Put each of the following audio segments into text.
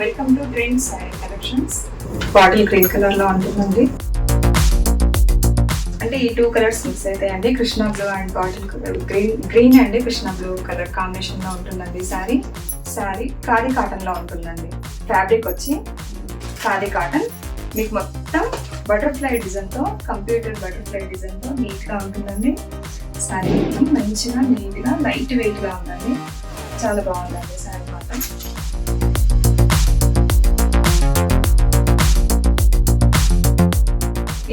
Welcome to trend sari collections bottle green కలర్లో ఉంటుందండి. అంటే ఈ టూ కలర్స్ మిక్స్ అవుతాయండి Krishna blue and bottle colour green green and Krishna blue colour కాంబినేషన్లో ఉంటుందండి శారీ శారీ ఖాదీ కాటన్లో ఉంటుందండి. ఫ్యాబ్రిక్ వచ్చి ఖాదీ కాటన్ మీకు మొత్తం బటర్ఫ్లై డిజైన్తో కంప్యూటర్ బటర్ఫ్లై డిజైన్తో నీట్గా ఉంటుందండి. శారీ మొత్తం మంచిగా నీట్గా లైట్ వెయిట్గా ఉందండి. చాలా బాగుందండి శారీ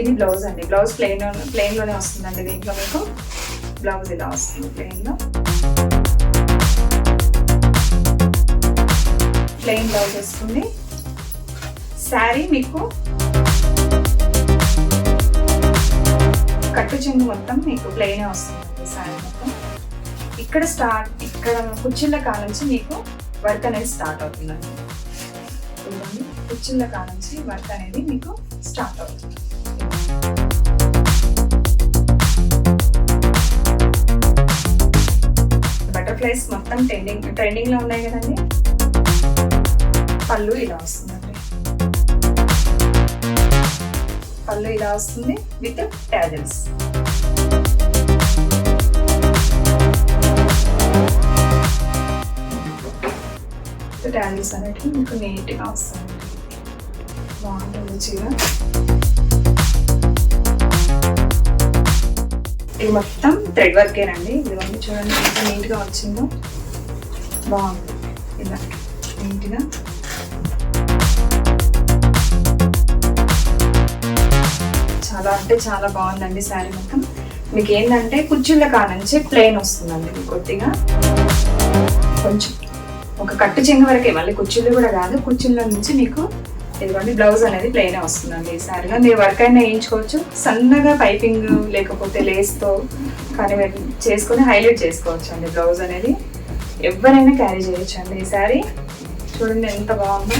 ఇది బ్లౌజ్ అండి. బ్లౌజ్ ప్లెయిన్ ప్లెయిన్లోనే వస్తుందండి దీంట్లో మీకు. బ్లౌజ్ ఇలా వస్తుంది ప్లెయిన్లో. ప్లెయిన్ బ్లౌజ్ వస్తుంది. శారీ మీకు కట్టు చెంగు మొత్తం మీకు ప్లెయిన్ వస్తుంది శారీ మొత్తం. ఇక్కడ స్టార్ట్ ఇక్కడ కుచ్చిళ్ళ కాడ నుంచి మీకు వర్క్ అనేది స్టార్ట్ అవుతుందండి. కుచ్చిళ్ళ కుర్చీల కాడ నుంచి వర్క్ అనేది మీకు స్టార్ట్ అవుతుంది. బటర్ఫ్లైస్ మొత్తం ట్రెండింగ్ ట్రెండింగ్లో ఉన్నాయి కదండి? పళ్ళు ఇలా వస్తుందండి. పళ్ళు ఇలా వస్తుంది విత్ ట్యాజల్స్ ట్యాజల్స్ అనేటివి మీకు నీట్గా వస్తుంది బాగుంటుంది చీర. ఇది మొత్తం థ్రెడ్ వర్కేనండి. ఇదిగోండి చూడండి ఎంత నీట్గా వచ్చిందో. బాగుంది. ఇలా నీట్గా. చాలా అంటే చాలా బాగుందండి శారీ మొత్తం. మీకు ఏంటంటే కుర్చీల కానుంచి ప్లెయిన్ వస్తుందండి మీకు కొద్దిగా. కొంచెం ఒక కట్టు చెంగ వరకే మళ్ళీ కుర్చీలు కూడా కాదు కుర్చీల నుంచి మీకు ఇదిగోండి బ్లౌజ్ అనేది ప్లెయిన్ వస్తుందండి ఈ సారీగా మీరు వర్క్ అయినా వేయించుకోవచ్చు. సన్నగా పైపింగ్ లేకపోతే లేస్తో కానీ మీరు చేసుకొని హైలైట్ చేసుకోవచ్చు అండి బ్లౌజ్ అనేది. ఎవరైనా క్యారీ చేయొచ్చు అండి ఈ సారీ చూడండి ఎంత బాగుందో.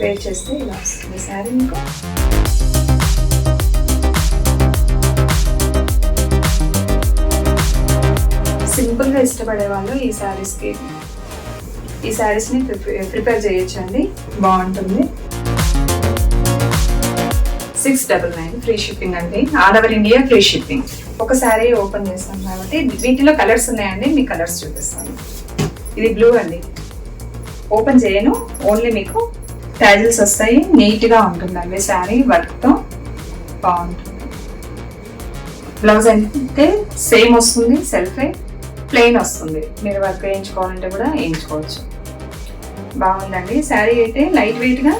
వేర్ చేస్తే ఇలా వస్తుంది శారీ మీకు. ఇష్టపడే వాళ్ళు ఈ శారీస్కి. ఈ శారీస్ని ప్రిపేర్ చేయొచ్చు అండి బాగుంటుంది. Six double nine free shipping అండి. All over India free shipping. ఒక శారీ ఓపెన్ చేస్తాం కాబట్టి వీటిలో కలర్స్ ఉన్నాయండి మీ కలర్స్ చూపిస్తాను. ఇది బ్లూ అండి. ఓపెన్ చేయను ఓన్లీ మీకు ట్యాజిల్స్ వస్తాయి నీట్గా ఉంటుందండి శారీ వర్క్తో బాగుంటుంది. బ్లౌజ్ అయితే సేమ్ వస్తుంది సెల్ఫే. ప్లెయిన్ వస్తుంది. మీరు వర్క్ వేయించుకోవాలంటే కూడా వేయించుకోవచ్చు. బాగుందండి. శారీ అయితే లైట్ వెయిట్గా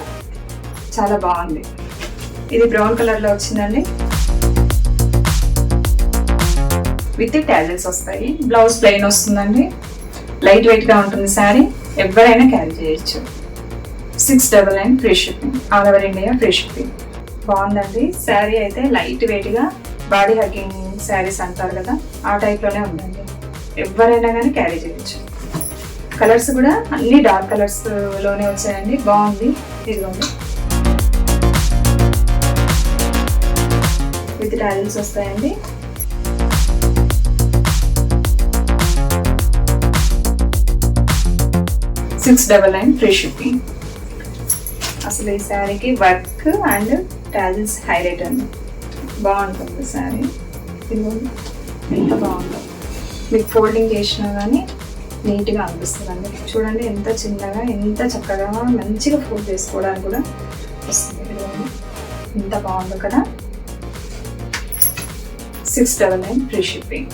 చాలా బాగుంది. ఇది బ్రౌన్ కలర్లో వచ్చిందండి. విత్ ట్యాజెల్స్ వస్తాయి. బ్లౌజ్ ప్లెయిన్ వస్తుందండి. లైట్ వెయిట్గా ఉంటుంది శారీ. ఎవరైనా క్యారీ చేయొచ్చు. Six double nine free shipping. All over India free shipping. బాగుందండి. శారీ అయితే లైట్ వెయిట్గా బాడీ హగ్గింగ్ శారీస్ అంటారు కదా ఆ టైప్లోనే ఉందండి. ఎవరైనా కానీ క్యారీ చేయొచ్చు. కలర్స్ కూడా అన్ని డార్క్ కలర్స్లోనే వచ్చాయండి. బాగుంది. ఇదిగోండి. విత్ టాజిల్స్ వస్తాయండి. Six double nine free shipping అసలు ఈ శారీకి వర్క్ అండ్ టాజిల్స్ హైలైట్ అండి. బాగుంటుంది శారీ. ఇదిగోండి. ఎంత బాగుంటుంది మీకు ఫోల్డింగ్ చేసినా కానీ నీట్గా అనిపిస్తుంది అండి చూడండి ఎంత చిన్నగా ఎంత చక్కగా మంచిగా ఫోల్డ్ చేసుకోవడానికి కూడా వస్తుంది ఎంత బాగుందో కదా. Six double nine free shipping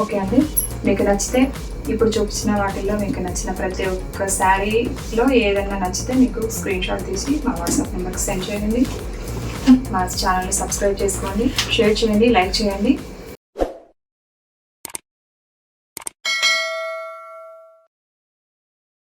okay అండి. మీకు నచ్చితే ఇప్పుడు చూపించిన వాటిల్లో మీకు నచ్చిన ప్రతి ఒక్క శారీలో ఏదైనా నచ్చితే మీకు స్క్రీన్ షాట్ తీసి మా వాట్సాప్ నెంబర్కి సెండ్ చేయండి. మా ఛానల్ని సబ్స్క్రైబ్ చేసుకోండి. షేర్ చేయండి లైక్ చేయండి.